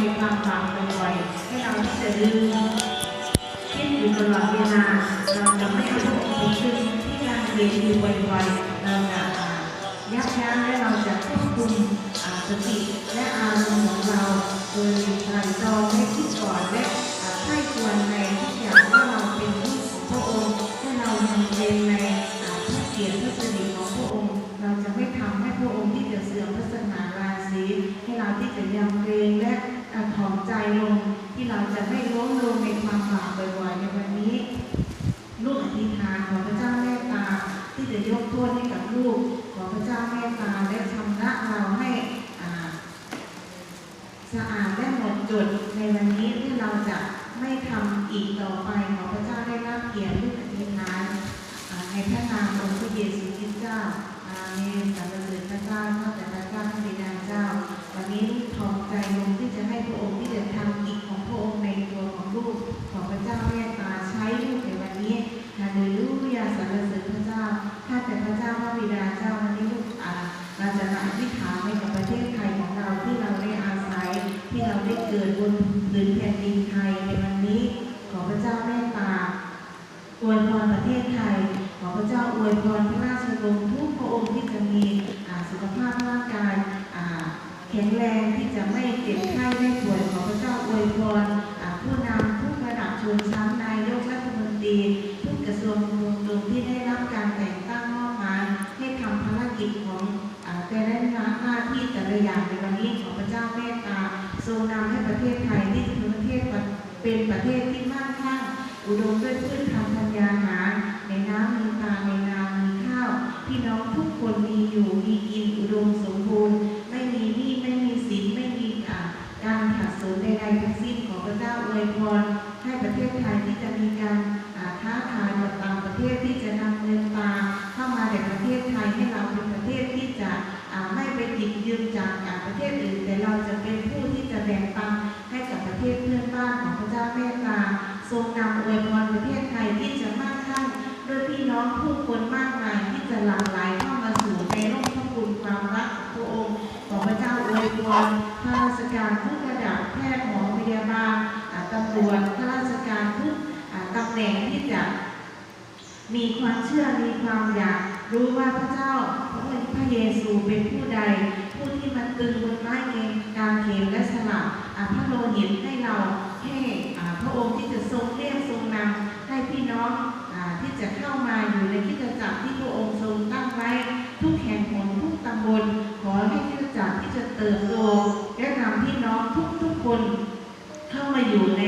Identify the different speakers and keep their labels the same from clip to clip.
Speaker 1: ในความฝันบ่อยๆให้เราที่จะลืมคิดอยู่ตลอดเวลาเราจะไม่เอาพระองค์ไปขึ้นที่การเรียนอยู่บ่อยๆเราจะยับยั้งและเราจะควบคุมสติและอารมณ์ของเราโดยไตรตรองให้คิดก่อนและให้ควรในทุกอย่างว่าเราเป็นลูกของพระองค์ให้เรายังเป็นในอ่าเกียรติพระสิริของพระองค์ เราจะไม่ทำให้พระองค์ที่จะเสื่อมพระสง่าราศีให้เราที่จะยำเกรงและ ถ่อนใจลงที่เราจะไม่ล้มลงในความบาปบ่อยๆในวันนี้ ลูกอธิษฐานขอพระเจ้าเมตตา ที่จะยกโทษให้กับลูกขอพระเจ้าเมตตาและชำระเราให้สะอาดและหมดจดในวันนี้ที่เราจะ เมตตาทรงนำให้ประเทศไทยที่เป็นประเทศเป็นประเทศที่มั่งคั่งอุดมด้วยพืชพัน รข้าราชการทุกระดับแพทย์หมอพยาบาลตำรวจข้าราชการทุกตำแหน่งที่จะมีความเชื่อมีความอยากรู้ว่าพระเจ้าพระองค์พระเยซูเป็นผู้ใด ผู้ที่มันตึงบนไม้เองกางเขนและสลับพระโลหิตให้เราให้อ่พระองค์ที่จะทรงเรียกทรงนำให้พี่น้องอที่จะเข้ามาอยู่ในคริดจักรที่พระองค์ทรงตั้งไว้ ทุกแห่งหนทุกตำบลขอให้คริด จะเติบโตและนำพี่น้องทุกๆคน เข้ามาอยู่ใน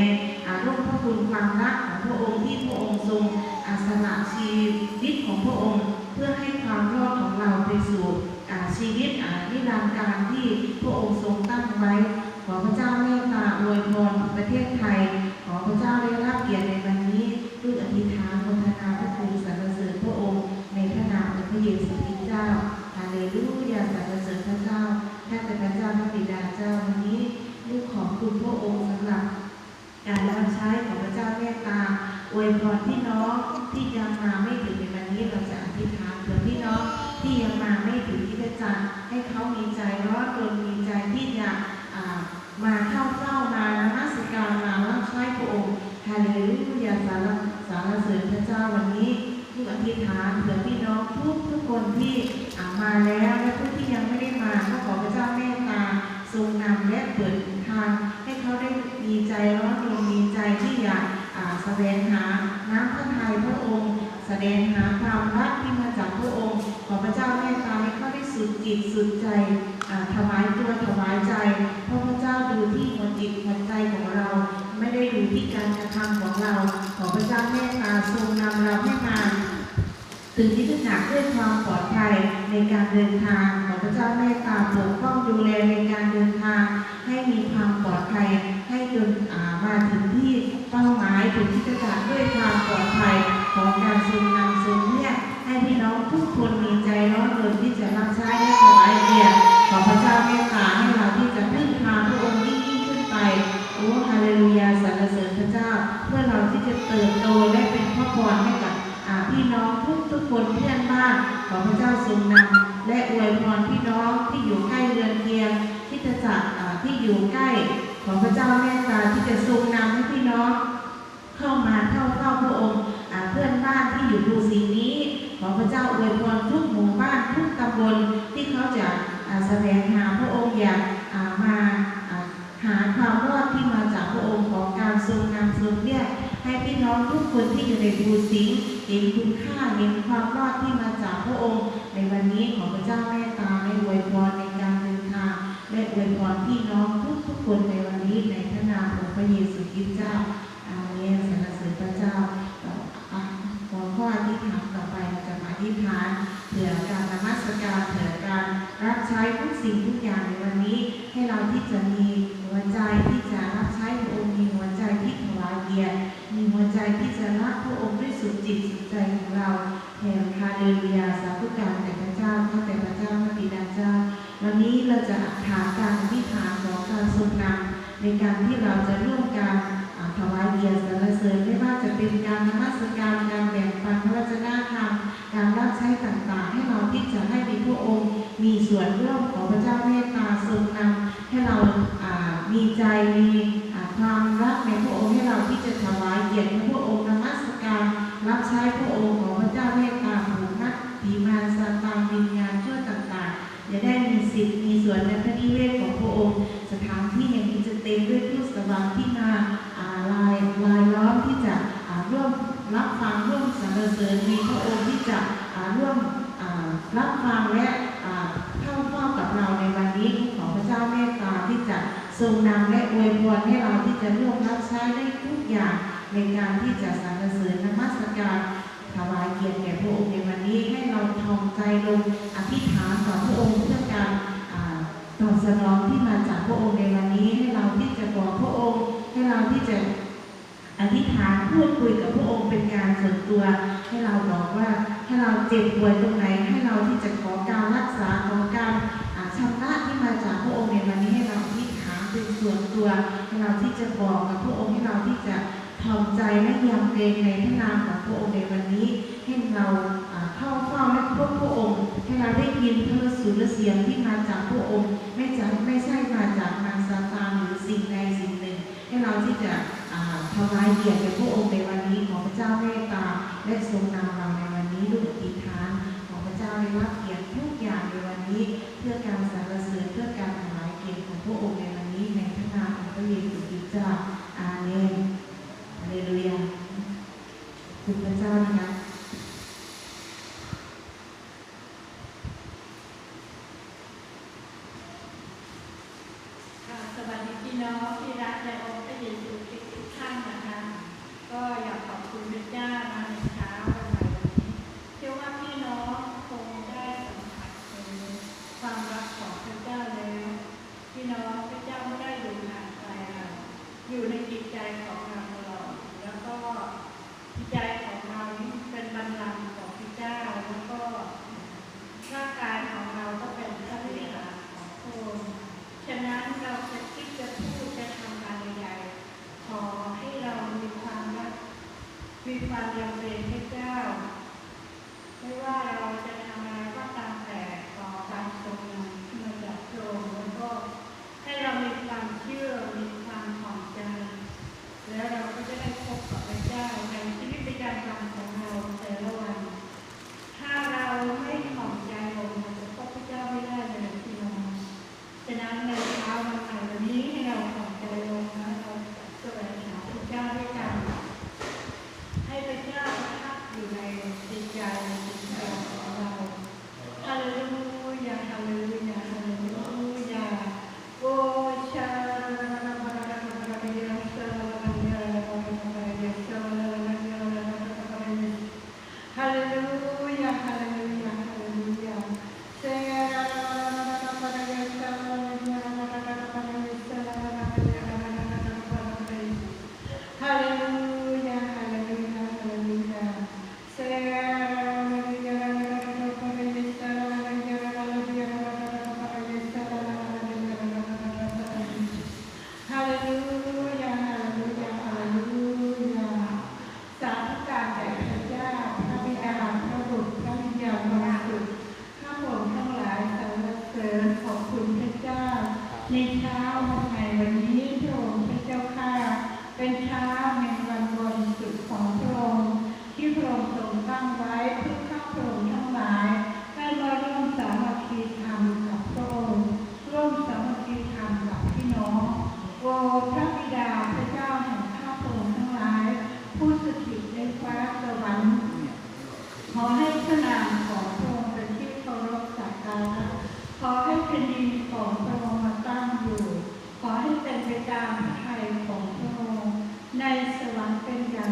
Speaker 1: อาร่มพระคุณความรักของพระองค์ที่พระองค์ทรงอาสนะชีวิตของพระองค์ เพื่อให้ความรอดของเราไปสู่ชีวิตอนิรันดร์การที่พระองค์ สวงหาน้ำพระทัยพระองค์ แสดงหาความรักที่มาจากพระองค์ ขอพระเจ้าเมตตาให้เขาได้สุดจิตสุดใจถวายตัวถวายใจเพราะพระเจ้าดูที่หัวจิตหัวใจของเรา ไม่ได้ดูที่การกระทำของเรา ขอพระเจ้าเมตตาทรงนำเราให้มาถึงที่จะหนักด้วยความปลอดภัยในการเดินทาง ขอพระเจ้าเมตตาปกป้องดูแลในการเดินทาง ให้มีความปลอดภัย ให้จนมาถึงที่เป้าหมายถึงที่จะจัดด้วยความปลอดภัยของการทรงนำทรงเรียให้พี่น้องทุกคนมีใจร้อนรนที่จะรับใช้และถวายเกียรติขอพระเจ้าเมตตาให้เราที่จะพึ่งพาพระองค์ยิ่งยิ่งขึ้นไปโอ้ฮาเลลูยาสรรเสริญพระเจ้า เพื่อเราที่จะเติบโตและเป็นพระพรให้กับพี่น้องทุกทุกคนเพื่อนบ้านขอพระเจ้าทรงนำและอวยพรพี่น้องที่อยู่ใกล้เรือนเคียงที่จะจัดที่อยู่ใกล้ ขอพระเจ้าเมตตาที่จะทรงนำพี่น้องเข้ามาเข้าเข้าพระองค์เพื่อนบ้านที่อยู่ดูสีนี้ ขอพระเจ้าอวยพรทุกหมู่บ้านทุกตำบลที่เขาจะแสวงหาพระองค์อยากมาหาความรอดที่มาจากพระองค์ของการทรงนำทรงเรียกให้พี่น้องทุกคนที่อยู่ในบูสิงเห็นคุณค่าเห็นความรอดที่มาจากพระองค์ ในวันนี้ขอพระเจ้าแม่ตาในอวยพรในการเดินทางและอวยพรพี่น้องทุกทุกคนในวันี้ในพระนามของพระเยซูคริสต์เจ้าอาเมนสรรเสริญพระเจ้าหัวข้อที่ถามต่อไปเราจะมาที่ฐานเผื่อการนมัสการเผื่อการรับใช้ทุกสิ่งทุกอย่างในวันนี้ ให้เราที่จะมีหัวใจที่จะรับใช้พรองค์มีหัวใจที่ถวายเกียรติมีหัวใจที่จะรักพระองค์ด้วยสุดจิตสุดใจของเราแห่งคาเดลียาสาธุการแต่พระเจ้าข้าแต่พระเจ้าพระบิดาเจ้าวันนี้เราจะถามการอธิษฐานของการทรงนำ ในการที่เราจะร่วมการถวายเกียสารเสริญไม่ว่าจะเป็นการนมัสการการแบ่งปันพระรวจนาธรรมการรับใช้ต่างๆ ให้เราที่จะให้มีพระองค์ มีส่วนร่วมของพระเจ้าเมตตาทรงนำให้เรามีใจมีความรักในพระองค์ให้เราที่จะถวายเกียพระองค์นมัสการรับใช้พระองค์ของพระเจ้าเมตตาผูกมัดผีมาซาตานวิญญาณชั่วต่างๆจะได้มีสิทธิ์มีส่วนในพระนิเวศของพระองค์สถาน วังที่มาลายลายล้อมที่จะร่วมรับฟังร่วมสรรเสริญมีพระองค์ที่จะร่วมรับฟังและเข้าเฝ้ากับเราในวันนี้ของพระเจ้าเมตตาที่จะทรงนำและอวยพรให้เราที่จะร่วมรับใช้ได้ทุกอย่างในการที่จะสรรเสริญนมัสการถวายเกียรติแก่พระองค์ในวันนี้ให้เราทองใจลงอธิษฐานต่อพระองค์เพื่อการตอบสนองที่มาจากพระองค์ในวันนี้ให้เราที่จะบอกพระองค์ เราที่จะอธิษฐานพูดคุยกับพระองค์เป็นการส่วนตัว ให้เราบอกว่าให้เราเจ็บป่วยตรงไหน ให้เราที่จะขอการรักษาของการชำระที่มาจากพระองค์ในวันนี้ให้เราอธิษฐานเป็นส่วนตัวให้เราที่จะบอกกับพระองค์ให้เราที่จะทอมใจไม่ยำเกรงในพระนามของพระองค์ในวันนี้ ให้เราเข้าเฝ้าและพบพระองค์ ให้เราได้ยินพระสุรเสียงที่มาจากพระองค์ ไม่จากไม่
Speaker 2: ใช่มาจากมารซาตานหรือสิ่งใดสิ่งหนึ่ง ให้เราที่จะทำลายเหยียกับพระองค์ในวันนี้ขอพระเจ้าเมตตาและทรงนำเราในวันนี้ด้วยอิทธานของพระเจ้าในรับเกียรทุกอย่างในวันนี้ เพื่อการสรรเสริญเพื่อการถวายเกียรติของพระองค์ในวันนี้ในพระนา
Speaker 3: ม
Speaker 2: ของพระเยซูคริสต์
Speaker 3: อาเมน
Speaker 2: ฮาเลลูยาคุณพระเจ้า
Speaker 3: นะ
Speaker 2: คะ
Speaker 4: 那一次嘛跟你讲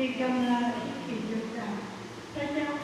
Speaker 4: vì rằng
Speaker 2: là chỉ được cả
Speaker 4: cha cha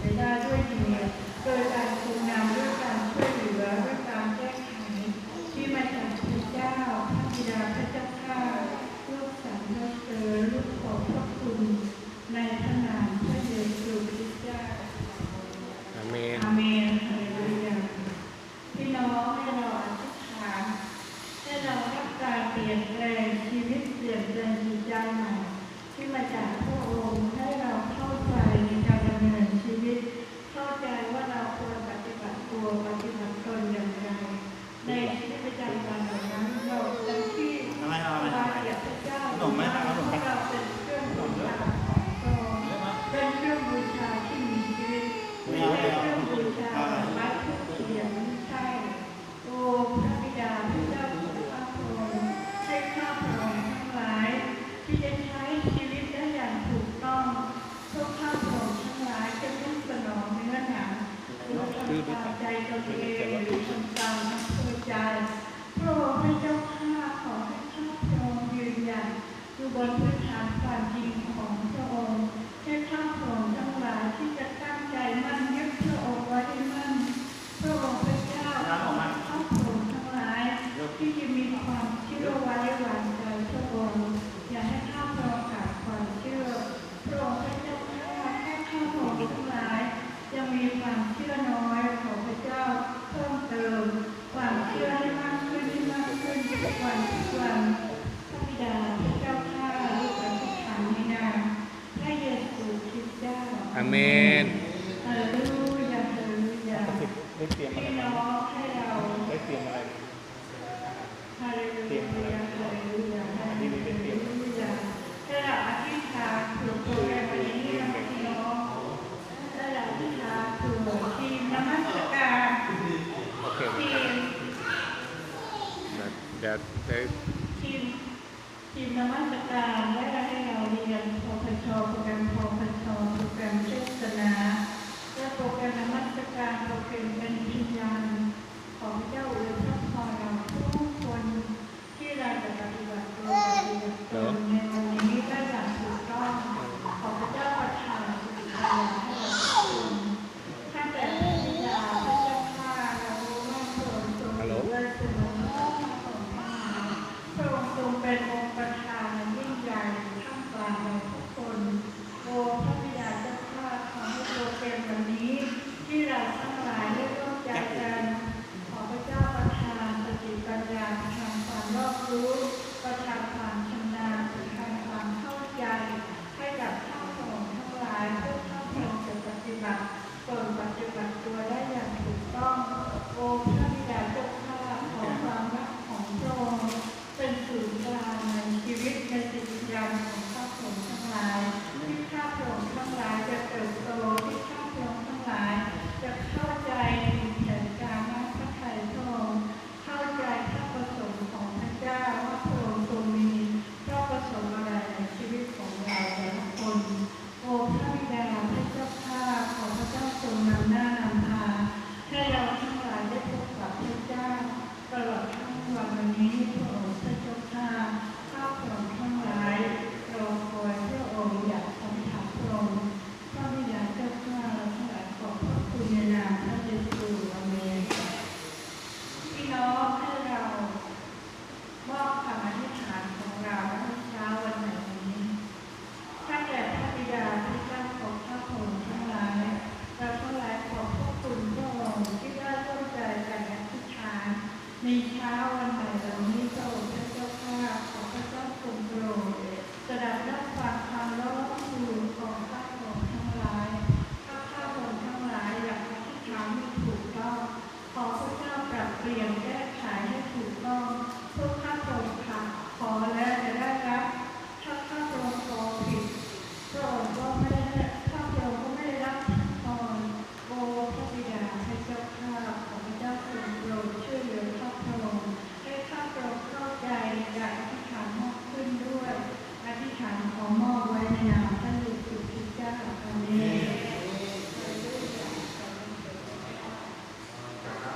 Speaker 2: 人家各位同学，各位。